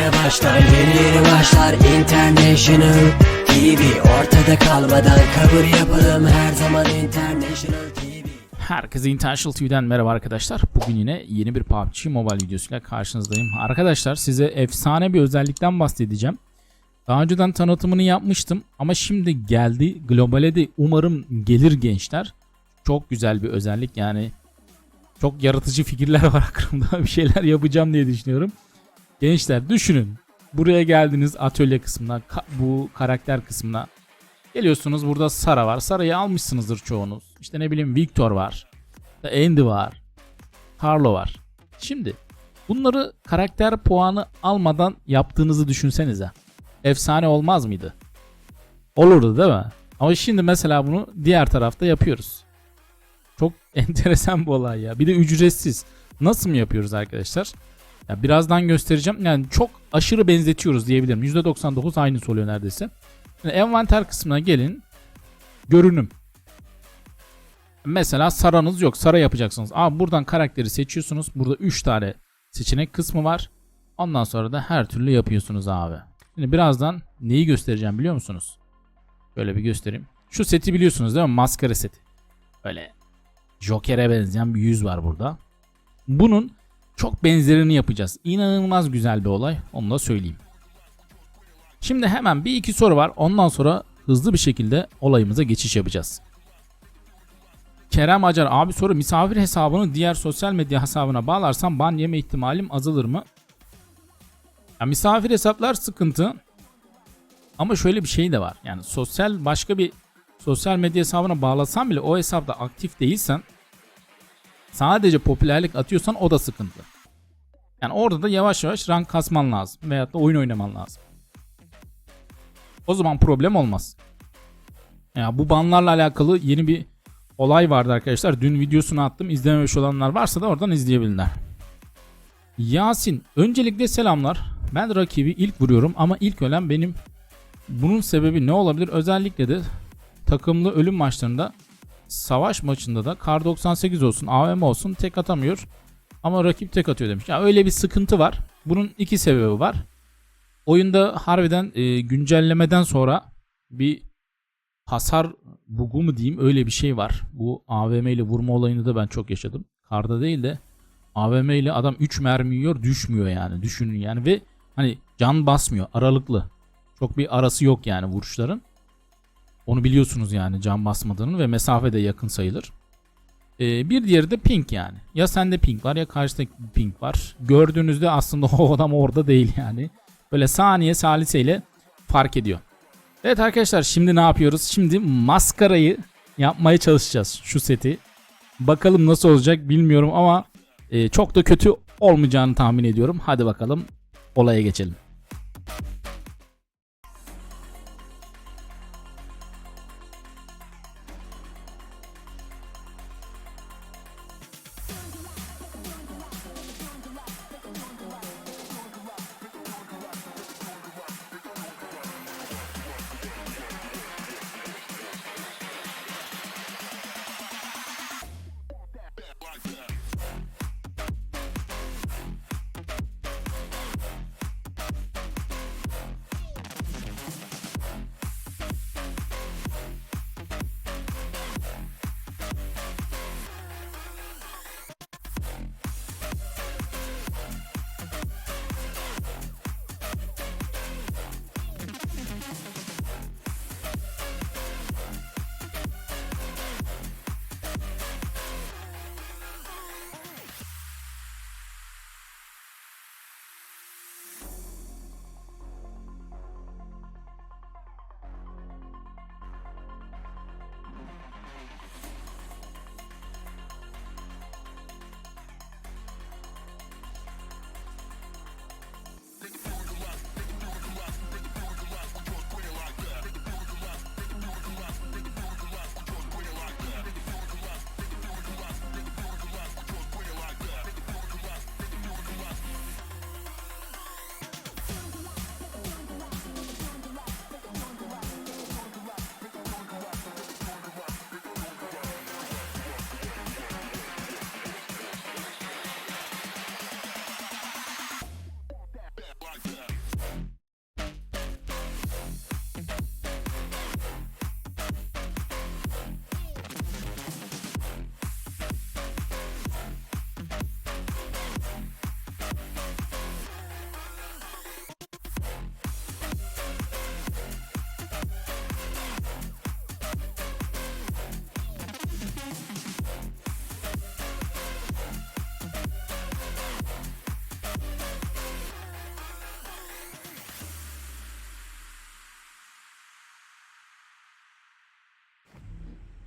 yeni başlar Yeni yeni başlar International TV Ortada kalmadan kabul yapalım Her zaman International TV Herkese International TV'den merhaba arkadaşlar. Bugün yine yeni bir PUBG Mobile videosuyla karşınızdayım. Arkadaşlar size efsane bir özellikten bahsedeceğim. Daha önceden tanıtımını yapmıştım ama şimdi geldi. Globale de umarım gelir gençler. Çok güzel bir özellik yani. Çok yaratıcı fikirler var aklımda. Bir şeyler yapacağım diye düşünüyorum. Gençler düşünün. Buraya geldiniz atölye kısmına, ka- bu karakter kısmına. Geliyorsunuz burada Sara var. Sara'yı almışsınızdır çoğunuz. İşte ne bileyim Victor var. Andy var. Carlo var. Şimdi bunları karakter puanı almadan yaptığınızı düşünsenize. Efsane olmaz mıydı? Olurdu değil mi? Ama şimdi mesela bunu diğer tarafta yapıyoruz. Çok enteresan bir olay ya. Bir de ücretsiz. Nasıl mı yapıyoruz arkadaşlar? Ya birazdan göstereceğim. Yani çok aşırı benzetiyoruz diyebilirim. %99 aynısı oluyor neredeyse. Şimdi envanter kısmına gelin. Görünüm. Mesela saranız yok. Sara yapacaksınız. Abi buradan karakteri seçiyorsunuz. Burada 3 tane seçenek kısmı var. Ondan sonra da her türlü yapıyorsunuz abi. Şimdi birazdan neyi göstereceğim biliyor musunuz? Böyle bir göstereyim. Şu seti biliyorsunuz değil mi? Maskara seti. Böyle Joker'e benzeyen bir yüz var burada. Bunun çok benzerini yapacağız. İnanılmaz güzel bir olay. Onu da söyleyeyim. Şimdi hemen bir iki soru var. Ondan sonra hızlı bir şekilde olayımıza geçiş yapacağız. Kerem Acar abi soru misafir hesabını diğer sosyal medya hesabına bağlarsam ban yeme ihtimalim azalır mı? Ya misafir hesaplar sıkıntı. Ama şöyle bir şey de var. Yani sosyal başka bir sosyal medya hesabına bağlasan bile o hesapta aktif değilsen sadece popülerlik atıyorsan o da sıkıntı. Yani orada da yavaş yavaş rank kasman lazım veyahut da oyun oynaman lazım. O zaman problem olmaz. Ya bu banlarla alakalı yeni bir olay vardı arkadaşlar. Dün videosunu attım. İzlememiş olanlar varsa da oradan izleyebilirler. Yasin, öncelikle selamlar. Ben rakibi ilk vuruyorum ama ilk ölen benim. Bunun sebebi ne olabilir? Özellikle de takımlı ölüm maçlarında savaş maçında da kar 98 olsun, AVM olsun tek atamıyor. Ama rakip tek atıyor demiş. Ya öyle bir sıkıntı var. Bunun iki sebebi var. Oyunda harbiden e, güncellemeden sonra bir hasar bugu mu diyeyim öyle bir şey var. Bu AVM ile vurma olayını da ben çok yaşadım. Karda değil de AVM ile adam 3 mermi yiyor düşmüyor yani düşünün yani ve hani can basmıyor aralıklı. Çok bir arası yok yani vuruşların. Onu biliyorsunuz yani can basmadığını ve mesafe de yakın sayılır. Ee, bir diğeri de ping yani. Ya sende ping var ya karşıda ping var. Gördüğünüzde aslında o adam orada değil yani. Böyle saniye saliseyle fark ediyor. Evet arkadaşlar şimdi ne yapıyoruz? Şimdi maskarayı yapmaya çalışacağız şu seti. Bakalım nasıl olacak bilmiyorum ama e, çok da kötü olmayacağını tahmin ediyorum. Hadi bakalım olaya geçelim.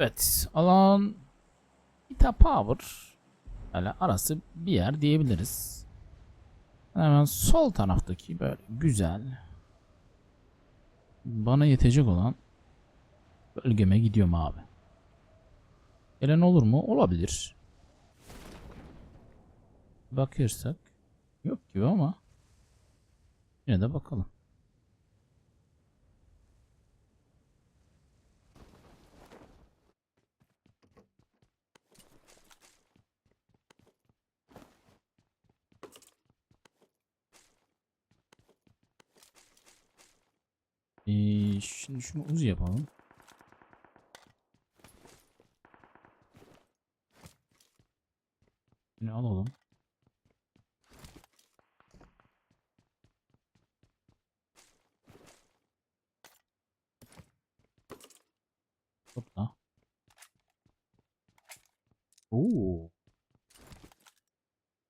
Evet. Alan Ita Power. Böyle arası bir yer diyebiliriz. Hemen sol taraftaki böyle güzel. Bana yetecek olan bölgeme gidiyorum abi. Gelen olur mu? Olabilir. Bakırsak yok gibi ama yine de bakalım. Ee, şimdi şunu uz yapalım. Yine alalım. Topla. Oo.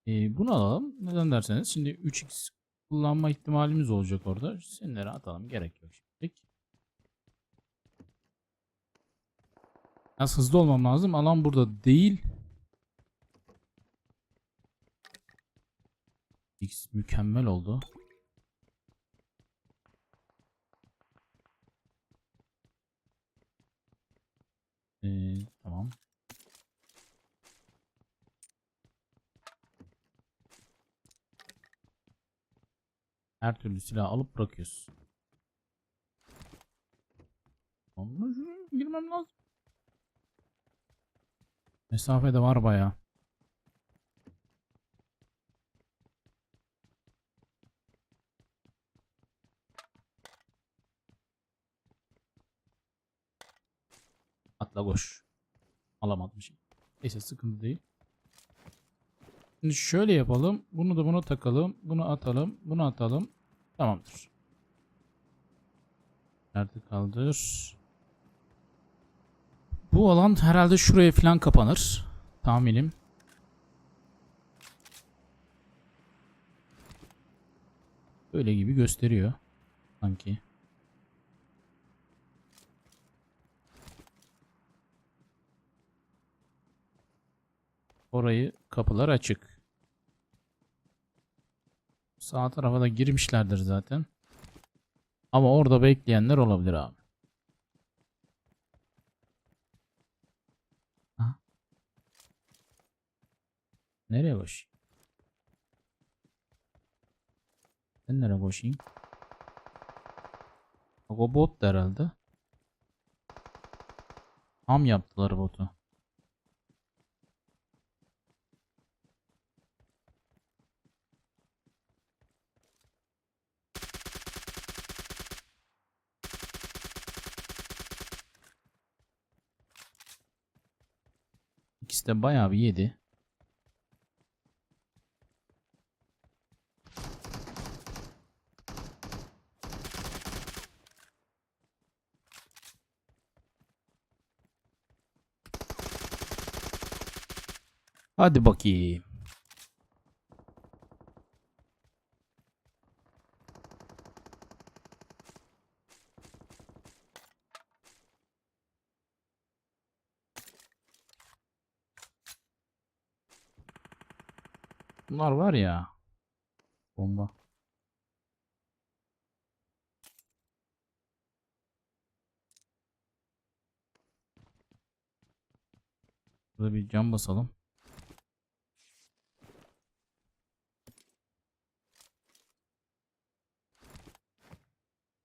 Ee, bunu alalım. Neden derseniz şimdi 3x kullanma ihtimalimiz olacak orada. Senleri atalım. Gerek yok şimdilik. Biraz hızlı olmam lazım. Alan burada değil. X mükemmel oldu. Ee, tamam. Her türlü silah alıp bırakıyoruz. Şuraya girmem lazım. Mesafe de var bayağı. Atla koş. Alamadım şimdi. Neyse sıkıntı değil. Şimdi şöyle yapalım. Bunu da buna takalım. Bunu atalım. Bunu atalım. Tamamdır. Nerede kaldır? Bu alan herhalde şuraya falan kapanır. Tahminim. Öyle gibi gösteriyor. Sanki. Orayı kapılar açık. Sağ tarafa da girmişlerdir zaten. Ama orada bekleyenler olabilir abi. Nereye koşayım? Ben nereye koşayım? O bot da herhalde. Ham yaptılar botu. İkisi de bayağı bir yedi. Hadi bakayım. Bunlar var ya. Bomba. Burada bir cam basalım.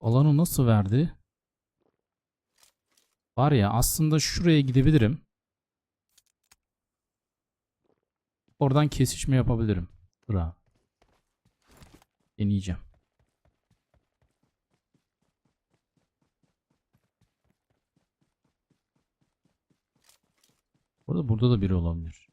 Alanı nasıl verdi? Var ya aslında şuraya gidebilirim. Oradan kesişme yapabilirim. Bravo. Deneyeceğim. Burada burada da biri olabilir.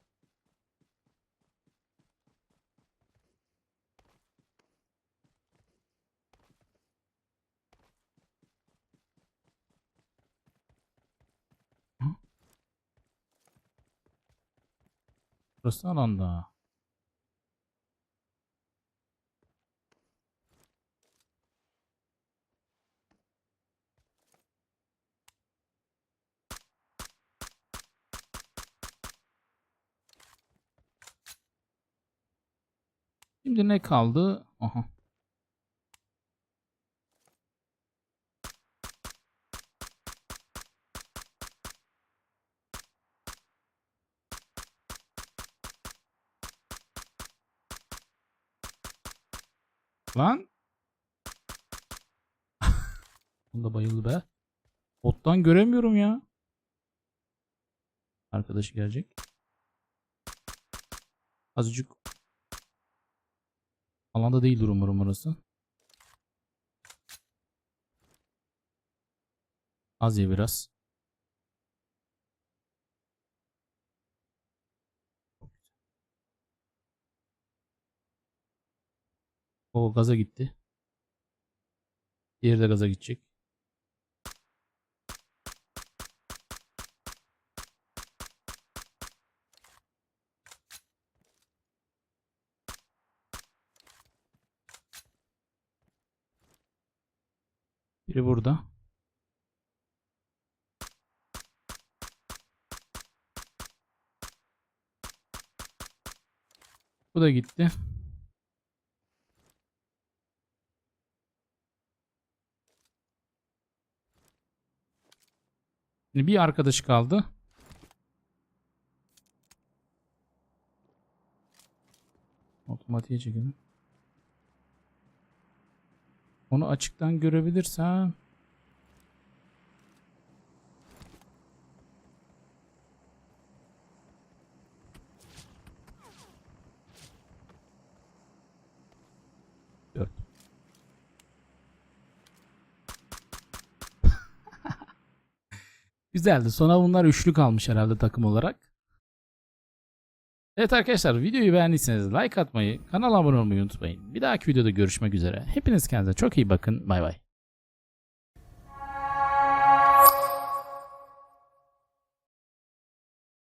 Burası alanda. Şimdi ne kaldı? Aha. Lan. Bunda bayıldı be. Bottan göremiyorum ya. Arkadaşı gelecek. Azıcık alanda değil umarım orası. Az ye biraz. O gaza gitti. Diğeri de gaza gidecek. Biri burada. Bu da gitti. Şimdi bir arkadaş kaldı. Otomatiğe çekelim. Onu açıktan görebilirsem Dört. Güzeldi. Sonra bunlar üçlü kalmış herhalde takım olarak. Evet arkadaşlar videoyu beğendiyseniz like atmayı, kanala abone olmayı unutmayın. Bir dahaki videoda görüşmek üzere. Hepiniz kendinize çok iyi bakın. Bay bay.